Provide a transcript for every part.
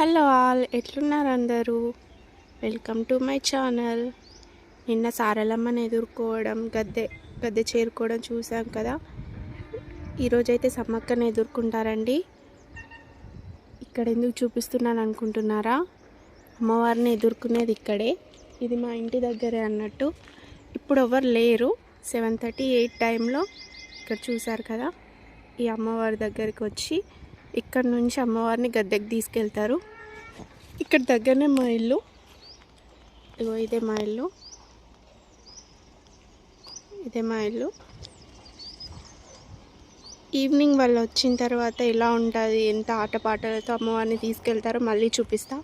Hello all ఎట్లున్నారు అందరూ? Welcome to my channel నిన్న సారలమ్మని ఎదుర్కోవడం గద్దె గద్దె చేరుకోవడం చూసాం కదా? ఈరోజైతే సమ్మక్కని ఎదుర్కొంటారండి. ఇక్కడ ఎందుకు చూపిస్తున్నాను అనుకుంటున్నారా? అమ్మవారిని ఎదుర్కొనేది ఇక్కడే. ఇది మా ఇంటి దగ్గరే అన్నట్టు. ఇప్పుడు ఎవరు లేరు. సెవెన్ థర్టీ ఎయిట్ టైంలో ఇక్కడ చూసారు కదా? ఈ అమ్మవారి దగ్గరికి వచ్చి ఇక్కడ నుంచి అమ్మవారిని గద్దెకి తీసుకెళ్తారు. ఇక్కడ దగ్గరనే మా ఇల్లు. ఇగో ఇదే మా ఇల్లు. ఇదే మా ఇల్లు. ఈవినింగ్ వాళ్ళు వచ్చిన తర్వాత ఎలా ఉంటుంది ఎంత ఆటపాటలతో అమ్మవారిని తీసుకెళ్తారో మళ్ళీ చూపిస్తా.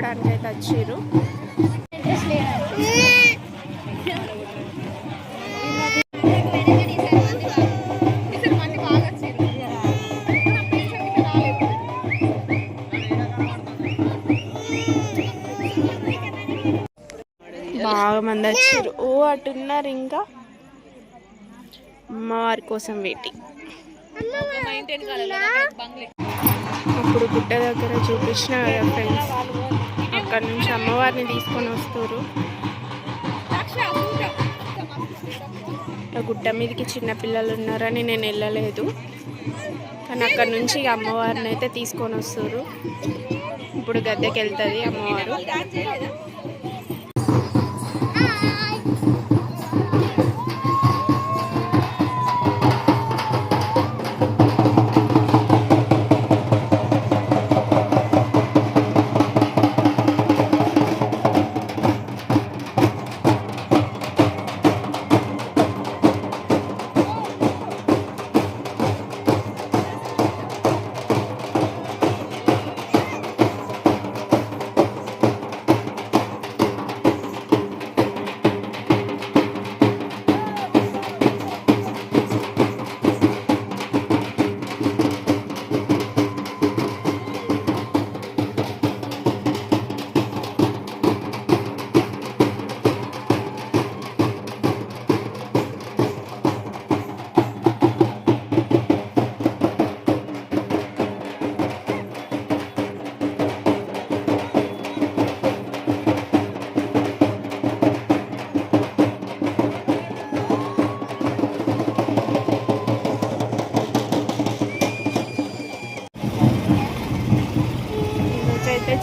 తీసుకోవడానికి అయితే వచ్చిర్రు. బాగా మంది వచ్చారు ఓ అటున్నారు ఇంకా అమ్మవారి కోసం వెయిటింగ్. అప్పుడు గుట్ట దగ్గర చూపించిన కదా ఫ్రెండ్స్ అక్కడ నుంచి అమ్మవారిని తీసుకొని వస్తారు. ఆ మీదకి చిన్నపిల్లలు ఉన్నారని నేను వెళ్ళలేదు. కానీ అక్కడ నుంచి అమ్మవారిని అయితే తీసుకొని వస్తారు. ఇప్పుడు గద్దెకి వెళ్తుంది అమ్మవారు.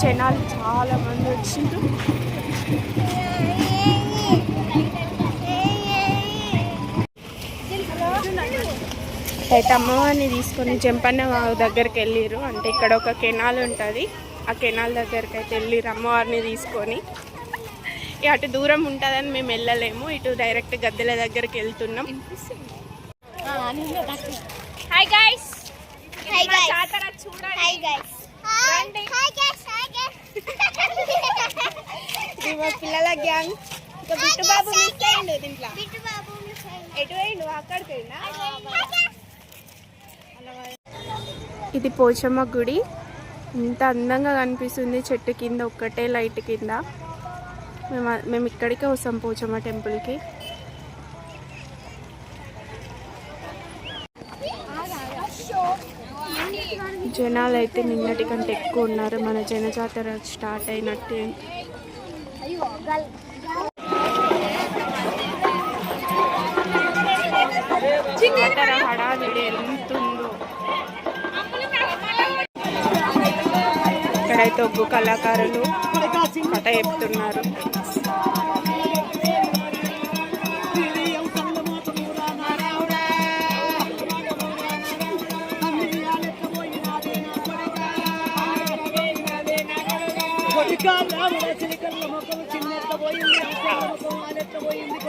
జనాలు చాలా మంది వచ్చిండ్రు. అయితే అమ్మవారిని తీసుకొని చెంపన్న వాగు దగ్గరికి వెళ్ళిర్రు. అంటే ఇక్కడ ఒక కెనాల్ ఉంటుంది. ఆ కెనాల్ దగ్గరికి అయితే వెళ్ళిర్రు అమ్మవారిని తీసుకొని. అటు దూరం ఉంటుందని మేము వెళ్ళలేము. ఇటు డైరెక్ట్ గద్దెల దగ్గరికి వెళ్తున్నాం. Hi guys. చూడండి. మా పిల్లల గ్యాంగ్. ఇక బిట్టు బాబు మిస్ అయ్యిండు దీంట్లో. ఎటు పోయిండు? అక్కడికి పోయిండా. ఇది పోచమ్మ గుడి. ఇంత అందంగా కనిపిస్తుంది చెట్టు కింద ఒక్కటే లైట్ కింద. మేము మేము ఇక్కడికే వస్తాం పోచమ్మ టెంపుల్కి. జనాలు అయితే నిన్నటి కంటే ఎక్కువ ఉన్నారు. మన జనజాతర స్టార్ట్ అయినట్టు. జాతర హడావిడి ఎంతుందో. ఇక్కడైతే ఒగ్గు కళాకారులు కథ చెప్తున్నారు. చిన్నెత్త పోయింది పోయింది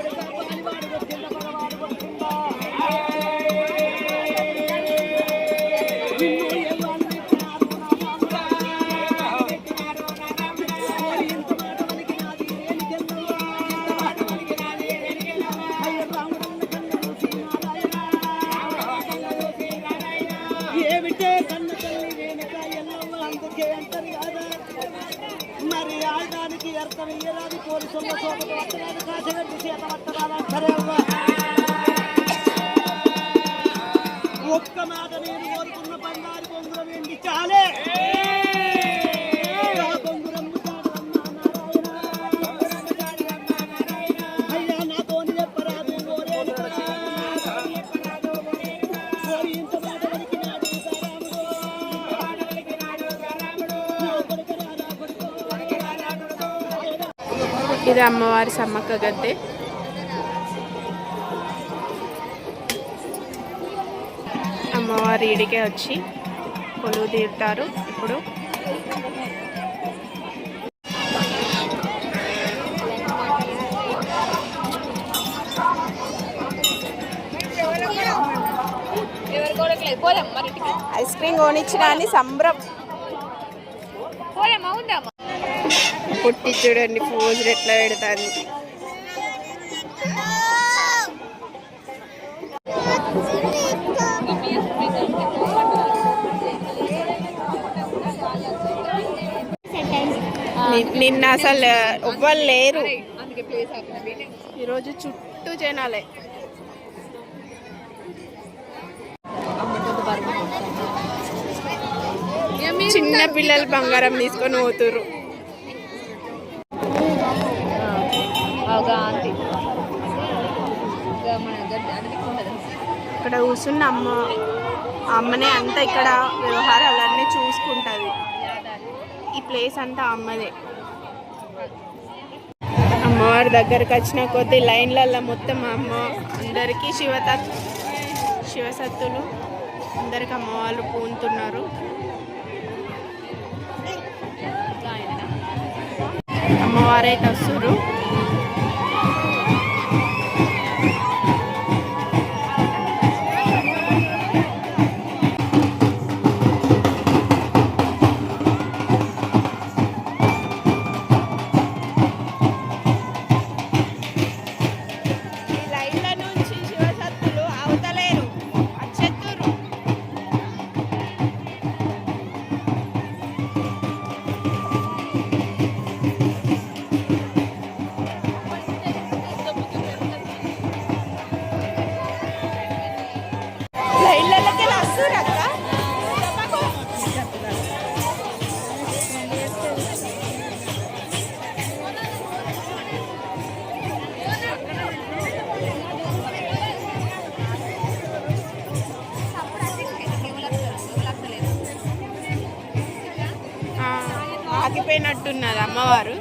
ఆయుధానికి అర్థం ఇయ్యరాది పోలీసుల సోపత వత్తరాదు కాసగట్టి సీత వత్తరాదంటారే ఒక్క మాట నేను కోరుకున్న బంగారు బొంగురం ఎండి చాలే ఇది అమ్మవారి సమ్మక్క గద్దె అమ్మవారి ఈడికే వచ్చి కొలువు తీరుతారు ఇప్పుడు. ఐస్ క్రీమ్ కొనిచ్చిన అని సంబరం. ఉందామా పుట్టి చూడండి ఫోజులు ఎట్లా పెడతాను నిన్న అసలు ఎవ్వరు లేరు. ఈరోజు చుట్టూ జనాలే. చిన్న పిల్లలు బంగారం తీసుకొని పోతుర్రు. గాంధీ ఇక్కడ కూర్చున్న అమ్మ అమ్మనే అంతా ఇక్కడ వ్యవహారాలన్నీ చూసుకుంటుంది. ఈ ప్లేస్ అంతా అమ్మదే. అమ్మవారి దగ్గరకు వచ్చిన కొద్ది లైన్లలో మొత్తం అమ్మ అందరికీ శివత శివసత్తులు అందరికి అమ్మవాళ్ళు పూనుతున్నారు అమ్మవారైతే వస్తున్నారు ఆగిపోయినట్టున్నది అమ్మవారు.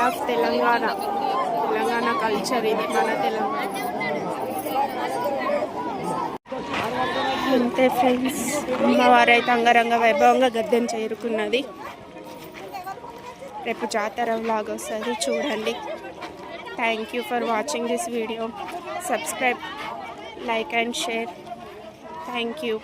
Pride of Telangana. Telangana culture ఇది మన తెలంగాణ. అంతే ఫ్రెండ్స్ అమ్మవారు అయితే అంగరంగ వైభవంగా గద్దెం చేరుకున్నది. రేపు జాతర లాగా వస్తుంది చూడండి. Thank you for watching this video subscribe like and share thank you